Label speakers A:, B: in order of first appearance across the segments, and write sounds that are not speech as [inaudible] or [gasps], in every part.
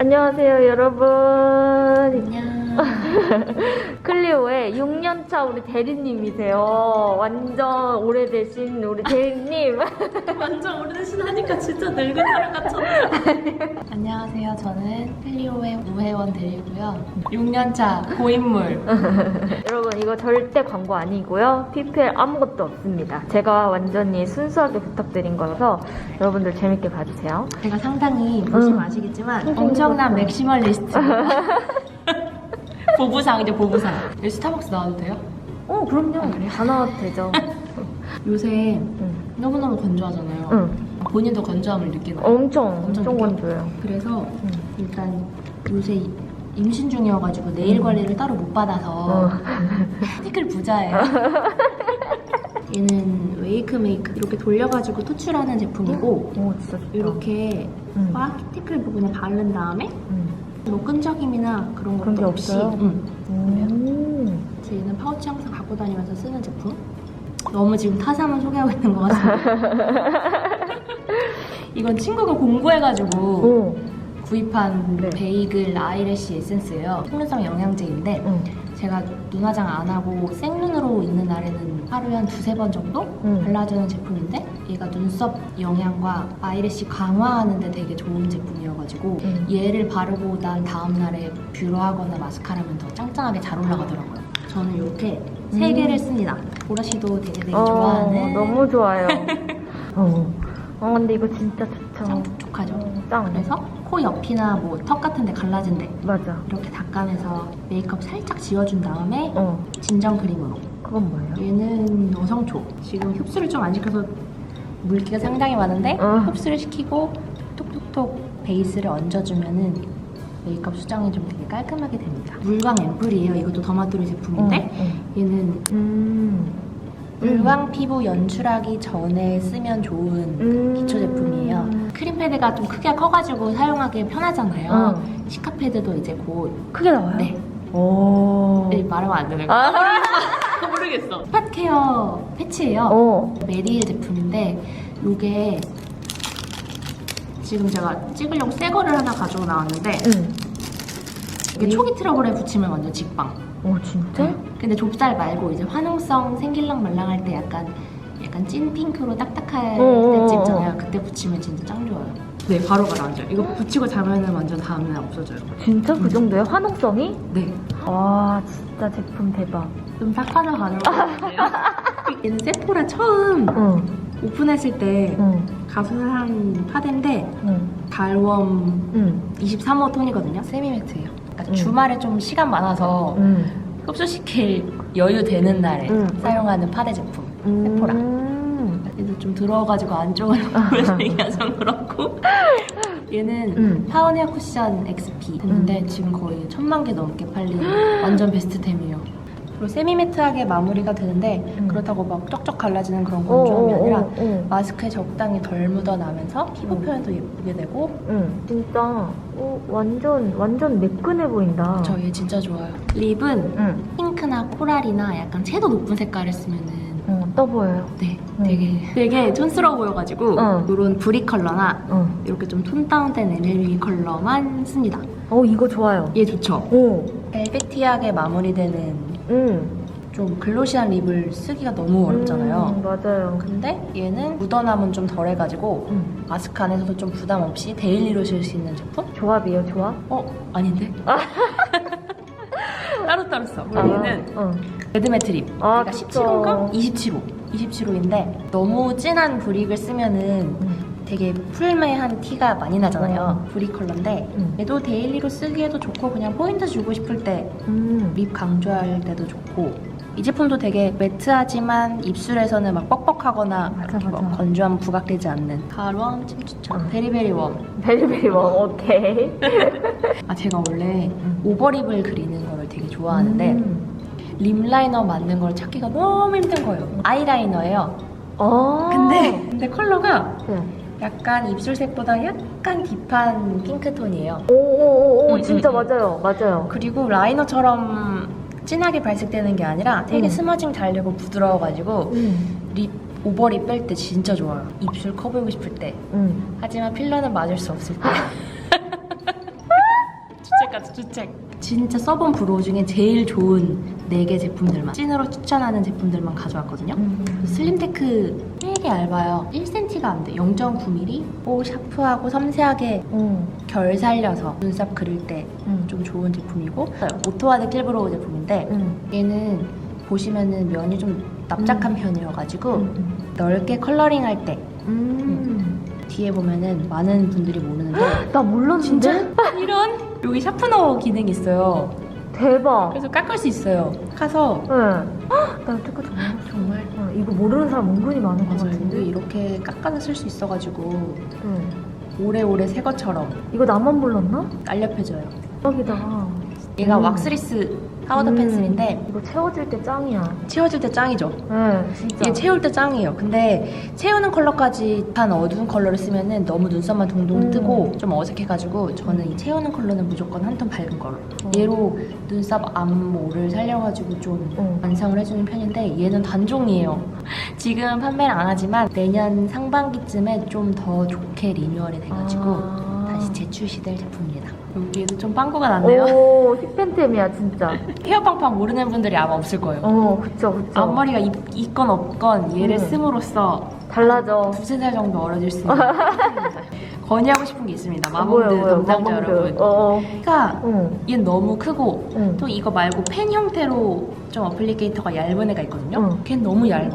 A: 안녕하세요, 여러분.
B: 안녕. [laughs]
A: 클리오의 6년차 우리 대리님이세요. 완전 오래되신 우리 대리님. [laughs]
B: 완전 오래되신 하니까 진짜 늙은 사람 같잖아. 안녕하세요. 저는 클리오의 우회원 대리고요. 6년차 고인물. [laughs]
A: 여러분, 이거 절대 광고 아니고요. PPL 아무것도 없습니다. 제가 완전히 순수하게 부탁드린 거라서 여러분들 재밌게 봐주세요.
B: 제가 상당히 보시면
A: 응.
B: 아시겠지만
A: 응,
B: 엄청난
A: 응.
B: 맥시멀리스트. 보부상이죠, 보부상. 여기 스타벅스 나와도 돼요?
A: 어, 그럼요.
B: 아, 그래요?
A: 다 나와도 되죠. [laughs]
B: 요새
A: 응.
B: 너무너무 건조하잖아요.
A: 응.
B: 본인도 건조함을 느끼나 요?
A: 엄청,
B: 엄청
A: 엄청
B: 느껴요?
A: 건조해요.
B: 그래서
A: 응.
B: 일단 요새 임신 중이어가지고 네일 관리를 따로 못 받아서
A: 어. [laughs]
B: 티클 부자예요. [laughs] 얘는 웨이크 메이크 이렇게 돌려가지고 토출하는 제품이고
A: 오, 진짜 좋다.
B: 이렇게
A: 응.
B: 막 티클 부분에 바른 다음에
A: 응.
B: 뭐 끈적임이나 그런 것도
A: 그런 게
B: 없이
A: 없어요?
B: 응.
A: 음.
B: 그래서 얘는 파우치 항상 갖고 다니면서 쓰는 제품. 너무 지금 타사만 소개하고 있는 것 같습니다. [laughs] 이건 친구가 공부해가지고
A: 오.
B: 구입한
A: 네.
B: 베이글 아이래쉬 에센스예요. 속눈썹 영양제인데
A: 응.
B: 제가 눈화장 안 하고 생눈으로 있는 날에는 하루에 한 두세 번 정도
A: 응.
B: 발라주는 제품인데 얘가 눈썹 영양과 아이래쉬 강화하는 데 되게 좋은 제품이어가지고
A: 응.
B: 얘를 바르고 난 다음 날에 뷰러하거나 마스카라면 더 짱짱하게 잘 올라가더라고요. 저는 이렇게 세
A: 음.
B: 개를 씁니다. 보라 씨도 되게 되게
A: 어,
B: 좋아하는
A: 너무 좋아요. [laughs] 어. 어, 근데 이거 진짜 좋죠.
B: 짱 촉촉하죠.
A: 어, 짱.
B: 그래서 코 옆이나 뭐 턱 같은 데 갈라진 데
A: 맞아.
B: 이렇게 닦아내서 메이크업 살짝 지워준 다음에
A: 어,
B: 진정 크림으로
A: 그건 뭐예요?
B: 얘는 어성초 지금 흡수를 좀 안 시켜서 물기가 상당히 많은데
A: 어.
B: 흡수를 시키고 톡톡톡 베이스를 얹어주면은 메이크업 수정이 좀 되게 깔끔하게 됩니다 물광 앰플이에요 이것도 더마토리 제품인데
A: 어,
B: 얘는
A: 어. 음.
B: 물광 피부 연출하기 전에 쓰면 좋은
A: 음.
B: 기초 제품이에요 크림 패드가 좀 크기가 커가지고 사용하기 편하잖아요
A: 어.
B: 시카 패드도 이제 곧
A: 크게 나와요?
B: 네.
A: 오.
B: 네, 말하면 안 되는 거
A: 아. [laughs]
B: 모르겠어 스팟 케어 패치예요
A: 어.
B: 메리엘 제품인데 이게 지금 제가 찍으려고 새 거를 하나 가지고 나왔는데
A: 응.
B: 이게 초기 트러블에 붙이면 완전 직방
A: 오, 진짜?
B: 근데 좁쌀 말고 이제 화농성 생길랑 말랑할 때 약간 약간 찐 핑크로 딱딱할
A: 어어어어.
B: 때 있잖아요 그때 붙이면 진짜 짱 좋아요 네 바로 가라앉아요 이거 붙이고 자면은 완전 다음날 없어져요
A: 진짜 그 정도예요? 화농성이?
B: 네
A: 와, 진짜 제품 대박.
B: 좀 싹하자 가는 거 같아요 얘는 세포라 처음
A: 응,
B: 오픈했을 때
A: 응,
B: 가수한 파데인데
A: 응,
B: 달웜
A: 응,
B: 23호 톤이거든요. 세미매트예요. 그러니까
A: 음.
B: 주말에 좀 시간 많아서
A: 응.
B: 흡수시킬 여유 되는 날에
A: 음.
B: 사용하는 파데 제품.
A: 음.
B: 세포라. 그래서 좀 더러워가지고 안쪽을 보여서 얘기가 좀 그렇고. 얘는
A: 음.
B: 파운헤어 쿠션 XP 했는데 지금 거의 천만 개 넘게 팔린 완전 베스트템이에요. 그리고 세미매트하게 마무리가 되는데
A: 음.
B: 그렇다고 막 쩍쩍 갈라지는 그런
A: 어,
B: 건조함이
A: 어,
B: 아니라
A: 어, 어.
B: 마스크에 적당히 덜 묻어나면서 피부
A: 음.
B: 표현도 예쁘게 되고
A: 응, 진짜 오, 완전 완전 매끈해 보인다.
B: 저 얘 진짜 좋아요. 립은
A: 응,
B: 핑크나 코랄이나 약간 채도 높은 색깔을 쓰면은
A: 어, 떠 보여요.
B: 네
A: 음.
B: 되게 되게 촌스러워 보여가지고
A: 어.
B: 이런 브릭 컬러나
A: 어,
B: 이렇게 좀 톤 다운된 MLB 컬러만 씁니다.
A: 어 이거 좋아요.
B: 얘 좋죠?
A: 오,
B: 벨베티하게 마무리되는
A: 응.
B: 좀 글로시한 립을 쓰기가 너무 어렵잖아요.
A: 음, 맞아요.
B: 근데 얘는 묻어남은 좀 덜해가지고
A: 응.
B: 마스크 안에서도 좀 부담 없이 데일리로 쓸 수 있는 제품?
A: 조합이에요, 조합?
B: 어? 아닌데? [laughs] 따로 따로 써.
A: 아,
B: 얘는
A: 응.
B: 레드매트 립.
A: 아,
B: 그러니까
A: 진짜.
B: 17호인가? 27호. 27호인데 너무 진한 브릭을 쓰면은
A: 응.
B: 되게 풀매한 티가 많이 나잖아요. 브릭 컬러인데
A: 음.
B: 얘도 데일리로 쓰기에도 좋고 그냥 포인트 주고 싶을 때립
A: 음.
B: 강조할 때도 좋고 이 제품도 되게 매트하지만 입술에서는 막 뻑뻑하거나
A: 맞아,
B: 이렇게 막
A: 맞아.
B: 건조함 부각되지 않는 가루함 침 추천
A: 응.
B: 베리베리 웜.
A: 베리베리 워 오케이. [laughs]
B: 아 제가 원래
A: 음.
B: 오버립을 그리는 거를 되게 좋아하는데
A: 음.
B: 립 라이너 맞는 걸 찾기가 너무 힘든 거예요. 아이라이너예요.
A: 어.
B: 근데 근데 컬러가
A: 네.
B: 약간 입술색보다 약간 딥한 핑크톤이에요.
A: 오오오오
B: 음,
A: 진짜
B: 음, 음.
A: 맞아요, 맞아요.
B: 그리고 라이너처럼 진하게 발색되는 게 아니라 되게
A: 음.
B: 스머징 잘 되고 부드러워가지고
A: 음.
B: 립 오버립 뺄 때 진짜 좋아요. 입술 커 보이고 싶을 때.
A: 음.
B: 하지만 필러는 맞을 수 없을 때. [laughs] 주책까지 주책. 진짜 써본 브로우 중에 제일 좋은 4개 제품들만 찐으로 추천하는 제품들만 가져왔거든요.
A: 음.
B: 슬림테크 되게 얇아요. 1cm가 안 돼. 0.9mm. 오 샤프하고 섬세하게
A: 음.
B: 결 살려서 눈썹 그릴 때좀
A: 음.
B: 좋은 제품이고 오토와드 킬브로우 제품인데
A: 음.
B: 얘는 보시면은 면이 좀 납작한 편이어가지고
A: 음.
B: 넓게 컬러링 할때
A: 음.
B: 뒤에 보면은 많은 분들이 모르는데 [gasps]
A: 나 몰랐는데?
B: 이런 여기 샤프너 기능이 있어요.
A: 대박.
B: 그래서 깎을 수 있어요. 까서
A: 네. 헉, 나 여태까지 몰랐어.
B: 정말
A: 어, 이거 모르는 사람 은근히 많은 것
B: 맞아요.
A: 같은데.
B: 이렇게 깎아서 쓸 수 있어가지고
A: 네.
B: 오래오래 새 것처럼
A: 이거 나만 몰랐나?
B: 날렵해져요.
A: 대박이다.
B: 얘가
A: 음.
B: 왁스리스 파우더
A: 음.
B: 펜슬인데
A: 이거 채워질 때 짱이야.
B: 채워줄 때 짱이죠.
A: 네, 진짜.
B: 이게 채울 때 짱이에요. 근데 채우는 컬러까지 한 어두운 컬러를 쓰면은 너무 눈썹만 동동
A: 음.
B: 뜨고 좀 어색해가지고 저는 이 채우는 컬러는 무조건 한 톤 밝은 걸로.
A: 어.
B: 얘로 눈썹 앞모를 살려가지고 좀
A: 어.
B: 완성을 해주는 편인데 얘는 단종이에요. [laughs] 지금 판매를 안 하지만 내년 상반기쯤에 좀 더 좋게 리뉴얼이 돼가지고
A: 아.
B: 다시 재출시될 제품입니다. 여기에도 좀 빵꾸가 났네요.
A: 오, 힙팬템이야, 진짜. [laughs]
B: 헤어 팡팡 모르는 분들이 아마 없을 거예요.
A: 어, 그쵸, 그쵸.
B: 앞머리가 있, 있건 없건 얘를
A: 음.
B: 씀으로써
A: 달라져.
B: 두세 살 정도 어려질 수 있는 [laughs] 건의하고 싶은 게 있습니다.
A: 어,
B: 마몽드
A: 뭐야,
B: 담당자
A: 마몽드.
B: 여러분.
A: 어, 어.
B: 그러니까
A: 응,
B: 얘는 너무 크고
A: 응.
B: 또 이거 말고 펜 형태로 좀 어플리케이터가 얇은 애가 있거든요.
A: 응.
B: 걔는 너무 얇아.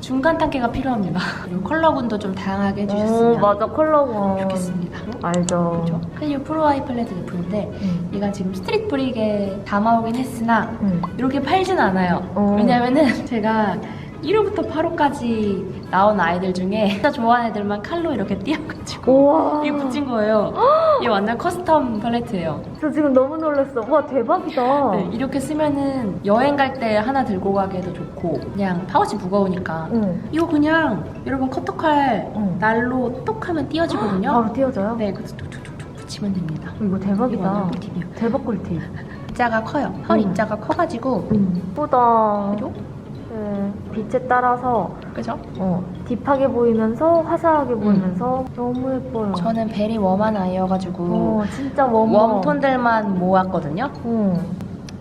B: 중간 단계가 필요합니다. [laughs] 그리고 컬러군도 좀 다양하게
A: 오,
B: 해주셨으면
A: 맞아, 컬러가.
B: 좋겠습니다.
A: 알죠.
B: 그렇죠? 클리오 프로 아이 팔레트 제품인데
A: 응,
B: 얘가 지금 스트릿 브릭에 담아오긴 했으나
A: 응.
B: 이렇게 팔진 않아요.
A: 어.
B: 왜냐면은 [laughs] 제가 1호부터 8호까지 나온 아이들 중에 진짜 좋아하는 애들만 칼로 이렇게 띄어가지고
A: 우와.
B: 이게 붙인 거예요. 얘 완전 커스텀 팔레트예요.
A: 저 지금 너무 놀랐어. 와, 대박이다.
B: 네, 이렇게 쓰면은 여행 갈 때 하나 들고 가기도 좋고 그냥 파우치 무거우니까
A: 응.
B: 이거 그냥 여러분 커터칼
A: 응.
B: 날로 똑 하면 띄어지거든요.
A: 바로 띄워져요?
B: 네, 그래서 툭툭툭툭 붙이면 됩니다.
A: 이거
B: 이거
A: 대박이다.
B: 완전 꿀팁이에요.
A: 대박 꿀팁. [laughs]
B: 입자가 커요. 헐
A: 음.
B: 입자가 커가지고
A: 응. 예쁘다.
B: 그죠?
A: 네, 빛에 따라서
B: 그죠?
A: 어, 딥하게 보이면서 화사하게 보이면서 너무 예뻐요.
B: 저는 베리 웜한 아이여가지고
A: 어, 진짜 웜.
B: 웜톤들만 모았거든요.
A: 응.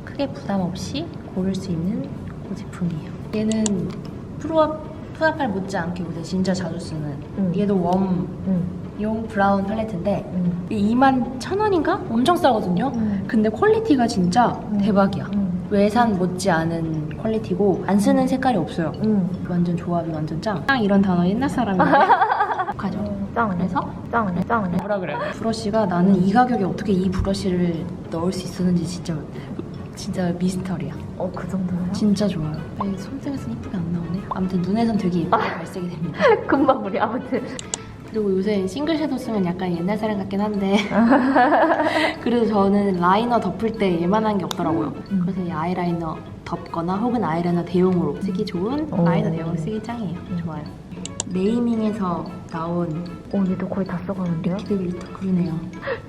B: 크게 부담 없이 고를 수 있는 그 제품이에요. 얘는 프로아 프라칼 못지않게 요새 진짜 자주 쓰는
A: 응.
B: 얘도 웜용
A: 응.
B: 브라운 팔레트인데
A: 응.
B: 2만 천 원인가? 엄청 싸거든요.
A: 응.
B: 근데 퀄리티가 진짜
A: 음.
B: 대박이야.
A: 응.
B: 외산 못지않은 퀄리티고 안 쓰는 색깔이 없어요.
A: 응.
B: 완전 조합이 완전 짱. 짱 이런 단어 옛날 사람인데 [laughs] 가죠.
A: 짱.
B: 그래서
A: 짱. 짱.
B: 뭐라 그래요? 브러쉬가 나는 이 가격에 어떻게 이 브러쉬를 넣을 수 있었는지 진짜 진짜 미스터리야.
A: 어, 그 정도예요?
B: 진짜 좋아요. 네, 손색에서 이쁘게 안 나오네. 아무튼 눈에선 되게 예쁘게 발색이 됩니다. [laughs]
A: 금방 우리 아무튼.
B: 그리고 요새 싱글 섀도우 쓰면 약간 옛날 사람 같긴 한데 [laughs] 그래도 저는 라이너 덮을 때 얘만한 게 없더라고요.
A: 음.
B: 그래서 이 아이라이너 덮거나 혹은 아이라이너 대용으로 쓰기 좋은
A: 오.
B: 라이너 대용으로 쓰기 짱이에요. 좋아요. 네이밍에서 나온
A: 오, 얘도 거의 다 써가는데요?
B: 리퀴드 글리터 그러네요.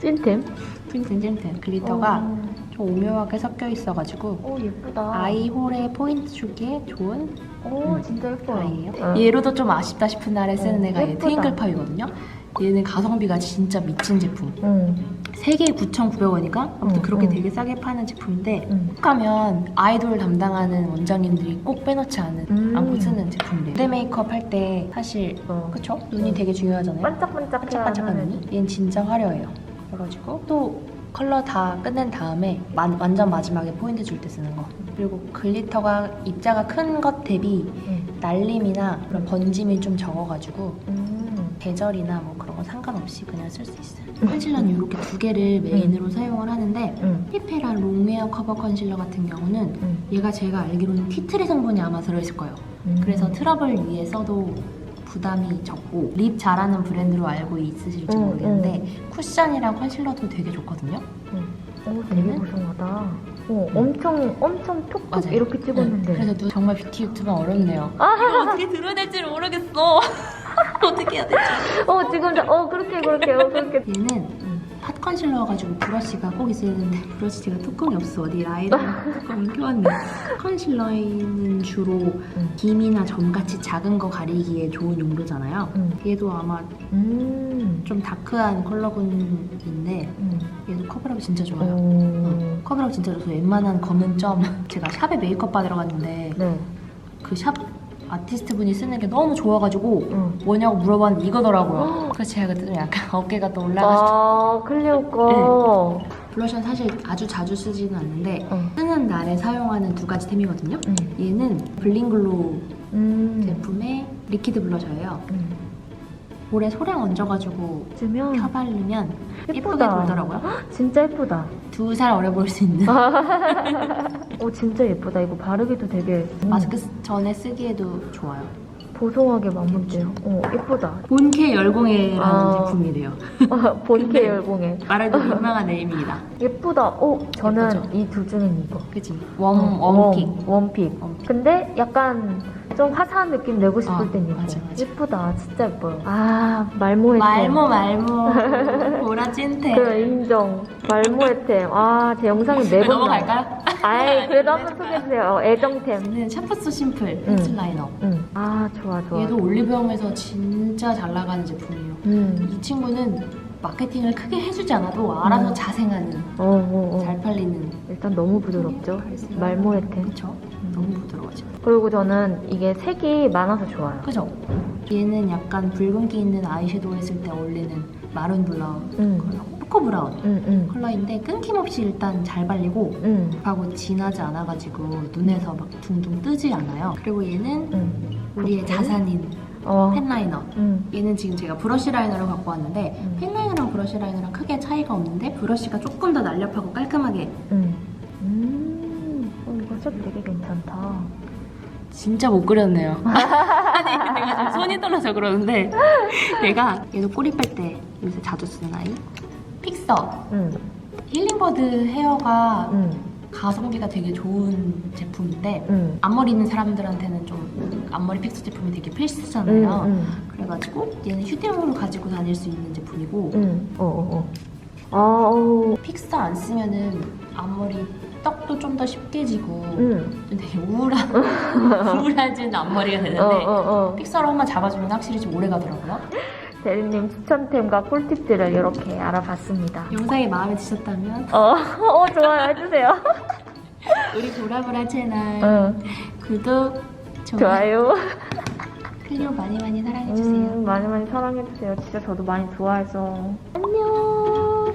A: 찐템?
B: 찐텐 찐텐 글리터가
A: 어,
B: 좀 오묘하게 섞여 있어가지고
A: 오, 예쁘다.
B: 아이홀에 포인트 주기에 좋은
A: 오,
B: 음.
A: 진짜 예뻐요.
B: 아이예요.
A: 응.
B: 얘로도 좀 아쉽다 싶은 날에 쓰는
A: 어,
B: 애가 얘
A: 예쁘다.
B: 트윙클파이거든요. 얘는 가성비가 진짜 미친 제품.
A: 응.
B: 3개에 9,900원인가? 아무튼
A: 응,
B: 그렇게
A: 응.
B: 되게 싸게 파는 제품인데
A: 응.
B: 가면 아이돌 담당하는 원장님들이 꼭 빼놓지 않은
A: 음.
B: 않고 쓰는 제품이래요. 무대 메이크업 할 때 사실
A: 어.
B: 그쵸? 눈이
A: 응.
B: 되게 중요하잖아요.
A: 반짝반짝해야
B: 반짝반짝한
A: 하는.
B: 눈이. 얘는 진짜 화려해요. 그래가지고 또 컬러 다 끝낸 다음에 마- 완전 마지막에 포인트 줄 때 쓰는 거. 그리고 글리터가 입자가 큰 것 대비
A: 응.
B: 날림이나 그런 번짐이 좀 적어가지고
A: 음.
B: 계절이나 뭐 그런 거 상관없이 그냥 쓸 수 있어요. 컨실러는 이렇게 두 개를 메인으로 사용을 하는데
A: 응.
B: 피페라 롱웨어 커버 컨실러 같은 경우는
A: 응.
B: 얘가 제가 알기로는 티트리 성분이 아마 들어있을 거예요.
A: 음.
B: 그래서 트러블 위에 써도 부담이 적고 립 잘하는 브랜드로 알고 있으실지
A: 음,
B: 모르겠는데 쿠션이랑 컨실러도 되게 좋거든요.
A: 응. 오, 되게
B: 얘는?
A: 고소하다. 오, 엄청, 엄청 톡톡
B: 맞아요.
A: 이렇게 찍었는데.
B: 네, 그래서 눈- 정말 뷰티 유튜버 어렵네요. 이거 어떻게 될지 모르겠어. [laughs] 어떻게 해야 될지.
A: 어, 지금, 저- 어, 그렇게, 그렇게, 어, 그렇게.
B: 얘는 컨실러 가지고 브러쉬가 꼭 있어야 되는데 브러쉬가 뚜껑이 없어 어디 라이너 [laughs] 뚜껑을 껴왔네 컨실러는 주로
A: 음.
B: 김이나 점같이 작은 거 가리기에 좋은 용도잖아요
A: 음.
B: 얘도 아마
A: 음.
B: 좀 다크한 컬러군인데
A: 음.
B: 얘도 커버력이 진짜 좋아요
A: 오.
B: 커버력 진짜 좋아서 웬만한 검은 점 제가 샵에 메이크업 받으러 갔는데
A: 네.
B: 그샵 아티스트 분이 쓰는 게 너무 좋아가지고
A: 응.
B: 뭐냐고 물어봤는데 이거더라고요 그래서 제가 그때 좀 약간 [laughs] 어깨가 또 올라가서
A: 아, 클리오 거.
B: 블러셔는 사실 아주 자주 쓰지는 않는데
A: 응.
B: 쓰는 날에 사용하는 두 가지 템이거든요
A: 응.
B: 얘는 블링글로우
A: 음.
B: 제품의 리퀴드 블러셔예요
A: 음.
B: 볼에 소량 얹어가지고
A: 쓰면
B: 펴바르면 예쁘게
A: 예쁘다.
B: 돌더라고요
A: 진짜 예쁘다.
B: 두 살 어려 보일 수 있는 [laughs]
A: 오, 진짜 예쁘다. 이거 바르기도 되게 음,
B: 마스크 쓰- 전에 쓰기에도 좋아요
A: 보송하게 마무리돼요. 어, 예쁘다.
B: 본캐 열공예라는
A: 아.
B: 제품이래요 [laughs]
A: 본캐
B: 근데-
A: 열공에.
B: 말해도 [laughs] 민망한 네임입니다
A: 예쁘다. 어, 저는
B: 예쁘죠?
A: 이 둘 중엔 이거.
B: 그치 웜,
A: 어,
B: 웜픽
A: 웜, 웜픽.
B: 웜픽.
A: 근데 약간 좀 화사한 느낌 내고 싶을
B: 아,
A: 땐 이거.
B: 맞아, 맞아.
A: 예쁘다. 진짜 예뻐요. 아, 말모의
B: 말모 말모 보라 찐템
A: 그 인정. 말모의 템. 아, 제 영상이
B: 네,
A: 매번 나와요.
B: 넘어갈까요?
A: 아이, [laughs] 그래도 한번 소개해주세요. 어, 애정템.
B: 얘는 샤프소 심플
A: 응.
B: 펜슬 라이너
A: 응. 아, 좋아, 좋아.
B: 얘도 올리브영에서 진짜 잘 나가는 제품이에요
A: 음.
B: 이 친구는 마케팅을 크게 해주지 않아도 알아서
A: 음.
B: 자생하는
A: 어, 어, 어.
B: 잘 팔리는
A: 일단 너무 부드럽죠? 말모의 템.
B: 그쵸?
A: 음.
B: 너무 부드러워져
A: 그리고 저는 이게 색이 많아서 좋아요.
B: 그죠? 얘는 약간 붉은기 있는 아이섀도우 했을 때 어울리는 마룬
A: 응.
B: 컬러 코코 브라운
A: 응, 응.
B: 컬러인데 끊김없이 일단 잘 발리고
A: 응.
B: 하고 진하지 않아가지고 눈에서 막 둥둥 뜨지 않아요. 그리고 얘는
A: 응.
B: 우리의. 자산인
A: 어.
B: 펜 라이너.
A: 응.
B: 얘는 지금 제가 브러쉬 라이너를 갖고 왔는데
A: 음.
B: 펜 라이너랑 브러쉬 라이너랑 크게 차이가 없는데 브러쉬가 조금 더 날렵하고 깔끔하게
A: 응. 음. 어, 이거 색 되게 괜찮다.
B: 진짜 못 그렸네요. [laughs] 아니 내가 지금 손이 떨려서 그러는데 [laughs] 얘가 얘도 꼬리 뺄 때 요새 자주 쓰는 아이 픽서
A: 응.
B: 힐링버드 헤어가
A: 응.
B: 가성비가 되게 좋은 제품인데
A: 응.
B: 앞머리 있는 사람들한테는 좀 앞머리 픽서 제품이 되게
A: 응.
B: 필수잖아요.
A: 응.
B: 그래가지고 얘는 휴대용으로 가지고 다닐 수 있는 제품이고
A: 응. 어, 어, 어. 아, 어.
B: 픽서 안 쓰면은 앞머리 떡도 좀 더 쉽게 지고
A: 응.
B: 좀 되게 우울한 [laughs] 우울해진 앞머리가 되는데
A: 어, 어, 어.
B: 픽서로 한번 잡아주면 확실히 좀 오래 가더라고요.
A: 대리님 추천템과 꿀팁들을 이렇게 알아봤습니다.
B: 영상이 마음에 드셨다면
A: 어, [laughs] 어, 좋아요. 해주세요. [laughs]
B: 우리 보라보라 채널
A: 응.
B: 구독 좋아요
A: 좋아요. [laughs]
B: 클리오 많이 많이 사랑해주세요.
A: 음, 많이 많이 사랑해주세요. 진짜 저도 많이 좋아해서. 안녕.